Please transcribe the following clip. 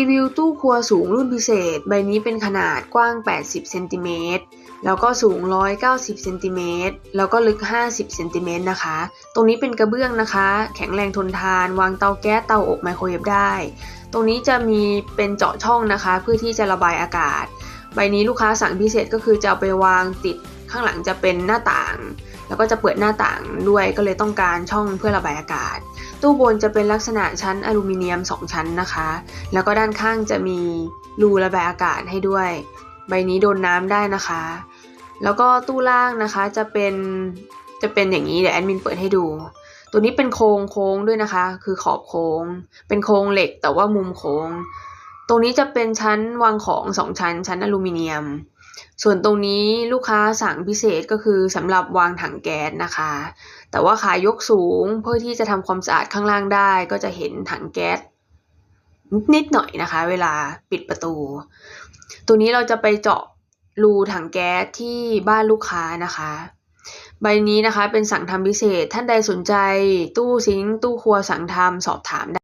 รีวิวตู้ครัวสูงรุ่นพิเศษ ใบนี้เป็นขนาดกว้าง 80 เซนติเมตร แล้วก็สูง 190 เซนติเมตร แล้วก็ลึก 50 เซนติเมตรนะคะ ตรงนี้เป็นกระเบื้องนะคะ แข็งแรงทนทาน วางเตาแก๊ส เตาอบไมโครเวฟได้ ตรงนี้จะมีเป็นเจาะช่องนะคะ เพื่อที่จะระบายอากาศ ใบนี้ลูกค้าสั่งพิเศษก็คือจะเอาไปวางติดข้างหลังจะเป็นหน้าต่าง แล้วก็จะเปิดหน้าต่างด้วย ก็เลยต้องการช่องเพื่อระบายอากาศ ตู้บนจะเป็นลักษณะชั้นอลูมิเนียม 2 ชั้นนะคะ แล้วก็ด้านข้างจะมีรูระบายอากาศให้ด้วย ใบนี้โดนน้ำได้นะคะ แล้วก็ตู้ล่างนะคะจะเป็นจะเป็นอย่างนี้เดี๋ยวแอดมินเปิดให้ดู ตัวนี้เป็นโครงโค้งด้วยนะคะ คือขอบโค้ง เป็นโครงเหล็กแต่ว่ามุมโค้ง ตรงนี้จะเป็นชั้นวางของสองชั้น ชั้นอลูมิเนียม ส่วนตรงนี้ลูกค้าสั่งพิเศษก็คือสำหรับวางถังแก๊สนะคะ แต่ว่าขายกสูงเพื่อที่จะทำความสะอาดข้างล่างได้ ก็จะเห็นถังแก๊สนิดหน่อยนะคะ เวลาปิดประตู ตัวนี้เราจะไปเจาะรูถังแก๊สที่บ้านลูกค้านะคะ ใบนี้นะคะเป็นสั่งทำพิเศษท่านใดสนใจ ตู้ซิงตู้ครัวสั่งทำสอบถามได้